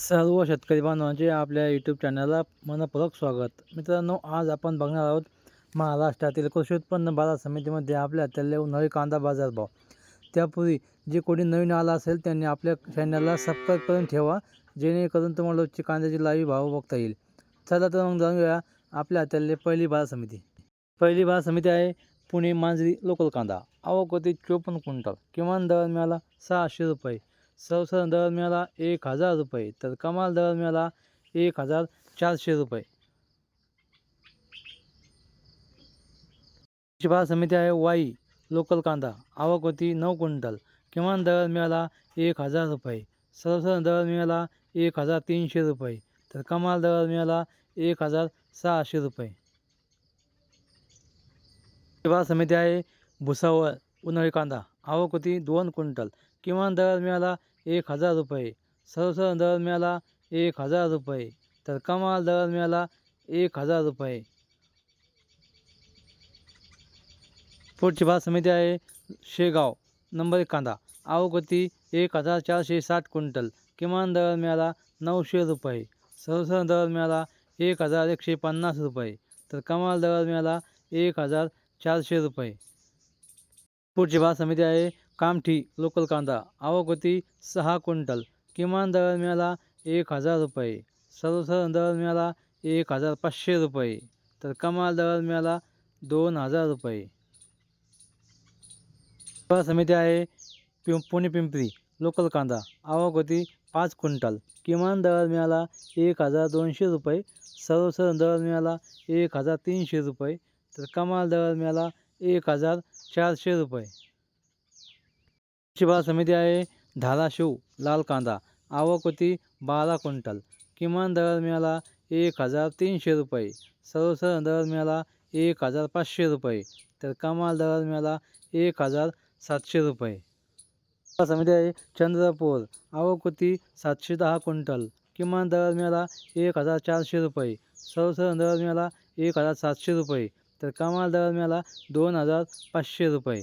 सर्व शेतकरी बांधवांचे आपल्या यूट्यूब चॅनलला मनपूर्वक स्वागत. मित्रांनो आज आपण बघणार आहोत महाराष्ट्रातील कृषी उत्पन्न बाजार समितीमध्ये आपल्या त्याला उन्हाळी कांदा बाजारभाव. त्यापूर्वी जे कोणी नवीन आला असेल त्यांनी आपल्या चॅनलला सबस्क्राईब करून ठेवा जेणेकरून तुम्हाला रोजची कांद्याची लाईव्ह भाव बघता येईल. चला तर मग जाऊया आपल्या त्याला पहिली बाजार समिती. पहिली बाजार समिती आहे पुणे मांजरी लोकल कांदा. आवक होती चोपन्न क्विंटल. किमान दर मिळाला सहाशे रुपये. सर्वसाधारण दर मिळाला एक हजार रुपये तर कमाल दर मिळाला एक हजार चारशे रुपये. शिफार समिती आहे वाई लोकल कांदा आवक होती नऊ क्विंटल किमान दर मिळाला एक हजार रुपये. सर्वसाधारण दर मिळाला एक हजार तीनशे रुपये तर कमाल दर मिळाला एक हजार सहाशे रुपये. शिफार समिती आहे भुसावळ उन्हाळी कांदा आवक होती दोन क्विंटल किमान दर मिळाला एक हजार रुपये. सर्वसाधारण दरम्याला मिळाला एक हजार रुपये. तर कमाल दरम्याला मिळाला एक हजार रुपये. पुढची भात समिती आहे शेगाव. नंबर एक कांदा आवगती एक हजार चारशे साठ क्विंटल. किमान दरम्याला मिळाला नऊशे रुपये. सर्वसाधारण दरम्याला मिळाला एक हजार एकशे पन्नास रुपये. तर कमाल दरम्याला मिळाला एक हजार चारशे रुपये. पुढची भात समिती आहे कामठी लोकल कांदा आवक होती सहा क्विंटल किमान दर मिळाला एक हजार रुपये. सर्वसाधारण दर मिळाला एक हजार पाचशे रुपये. तर कमाल दर मिळाला दोन हजार रुपये. बाजार समिती आहे पिं पुणे पिंपरी लोकल कांदा आवक होती पाच क्विंटल किमान दर मिळाला एक हजार दोनशे रुपये. सर्वसाधारण दर मिळाला एक हजार तीनशे रुपये. तर कमाल दर मिळाला एक हजार चारशे रुपये. बाजार समिती आहे धाराशिव लाल कांदा आवक होती बारा क्विंटल. किमान दर मिळाला एक हजार तीनशे रुपये. सर्वसाधारण दर मिळाला एक हजार पाचशे रुपये. तर कमाल दर मिळाला एक हजार सातशे रुपये. बाजार समिती आहे चंद्रपूर आवक होती सातशे दहा क्विंटल. किमान दर मिळाला एक हजार चारशे रुपये. सर्वसाधारण दर मिळाला एक हजार सातशे रुपये. तर कमाल दर मिळाला दोन हजार पाचशे रुपये.